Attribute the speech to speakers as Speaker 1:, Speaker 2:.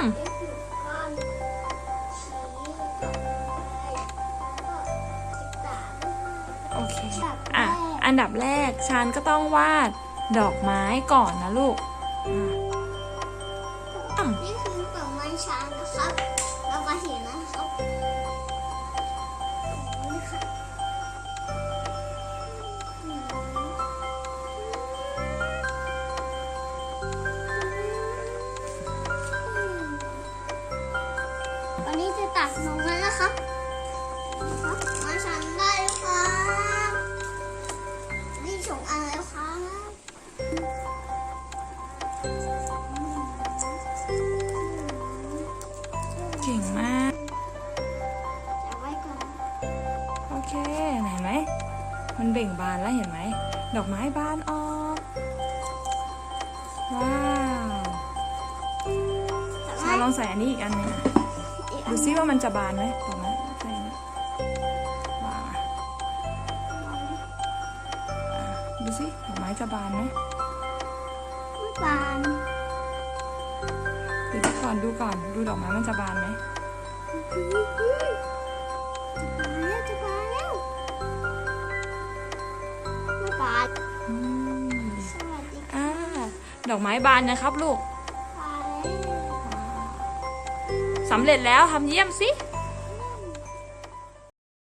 Speaker 1: โอเค อะ อันดับแรกชานก็ต้องวาดดอกไม้ก่อนนะลูก
Speaker 2: นี่คือดอกไม้ชาน วันนี้จะตัดลงแล้วนะครับนะครับมาชันได้แล้วครับนี่ส่งอะไรแล้วครับ
Speaker 1: เก่งมาก
Speaker 2: เอาไว้ก่อน
Speaker 1: โอเคไหนไหม มันเบ่งบานแล้วเห็นไหม ดอกไม้บานออก ว้าวชาลองใส่อันนี้อีกอันหนึงอะ
Speaker 2: อีกอั
Speaker 1: ดู
Speaker 2: น
Speaker 1: ซิว่ามันจะบานไหมดอกไม้ใส่นะว้าวอะดูซิดอกไม้จะบานไหม
Speaker 2: ไม่บาน
Speaker 1: เดี๋ยวดูก่อนดูก่อนดูดอกไม้มันจะบานไหม
Speaker 2: จะบานแล้วจะบานไม่บาน
Speaker 1: อืม
Speaker 2: สวัสดีค่ะ
Speaker 1: อ่าดอกไม้บานนะครับลูก สำเร็จแล้วทำเยี่ยมสิ